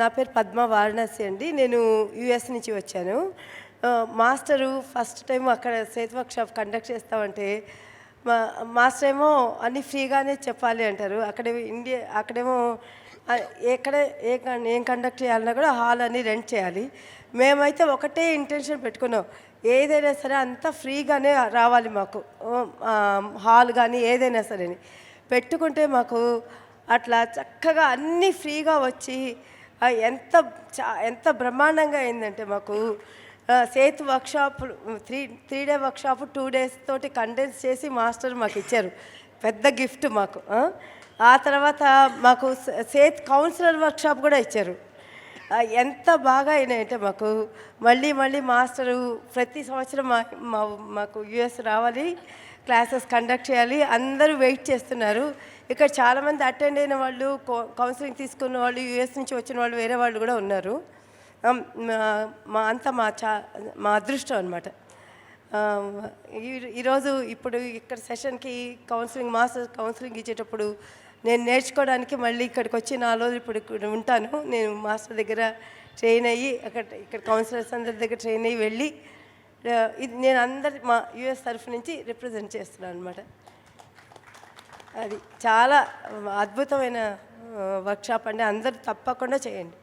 నా పేరు పద్మ వారణాసి అండి. నేను యుఎస్ నుంచి వచ్చాను. మాస్టరు ఫస్ట్ టైం అక్కడ సేత్ వర్క్ షాప్ కండక్ట్ చేస్తామంటే మా మాస్టర్ ఏమో అన్ని ఫ్రీగానే చెప్పాలి అంటారు. అక్కడ ఇండియా అక్కడేమో ఎక్కడ ఏ ఏం కండక్ట్ చేయాలన్నా కూడా హాల్ అని రెంట్ చేయాలి. మేమైతే ఒకటే ఇంటెన్షన్ పెట్టుకున్నాం. ఏదైనా సరే అంతా ఫ్రీగానే రావాలి మాకు. హాల్ కానీ ఏదైనా సరే అని. పెట్టుకుంటే మాకు అట్లా చక్కగా అన్నీ ఫ్రీగా వచ్చి ఎంత చా ఎంత బ్రహ్మాండంగా అయిందంటే మాకు Setu workshop three three day workshop two days తోటి కండెన్స్ చేసి మాస్టర్ మాకు ఇచ్చారు. పెద్ద గిఫ్ట్ మాకు ఆ. తర్వాత మాకు సేత్ కౌన్సిలర్ వర్క్షాప్ కూడా ఇచ్చారు. ఎంత బాగా అయినాయంటే మాకు మళ్ళీ మళ్ళీ మాస్టరు ప్రతి సంవత్సరం మా- మాకు యుఎస్ రావాలి క్లాసెస్ కండక్ట్ చేయాలి అందరూ వెయిట్ చేస్తున్నారు. ఇక్కడ చాలామంది అటెండ్ అయిన వాళ్ళు కౌన్సిలింగ్ తీసుకున్న వాళ్ళు యుఎస్ నుంచి వచ్చిన వాళ్ళు వేరే వాళ్ళు కూడా ఉన్నారు. మా- మా అంతా మా చా మా అదృష్టం అనమాట ఈరోజు ఇప్పుడు ఇక్కడ సెషన్కి కౌన్సిలింగ్ మాస్టర్ కౌన్సిలింగ్ ఇచ్చేటప్పుడు నేను నేర్చుకోవడానికి మళ్ళీ ఇక్కడికి వచ్చి నాలుగు రోజులు ఇప్పుడు ఇక్కడ ఉంటాను. నేను మాస్టర్ దగ్గర ట్రైన్ అయ్యి అక్కడ ఇక్కడ కౌన్సిలర్స్ అందరి దగ్గర ట్రైన్ అయ్యి వెళ్ళి ఇది నేను అందరి మా యుఎస్ తరఫు నుంచి రిప్రజెంట్ చేస్తున్నాను అనమాట అది చాలా అద్భుతమైన వర్క్షాప్ అండి. అందరూ తప్పకుండా చేయండి.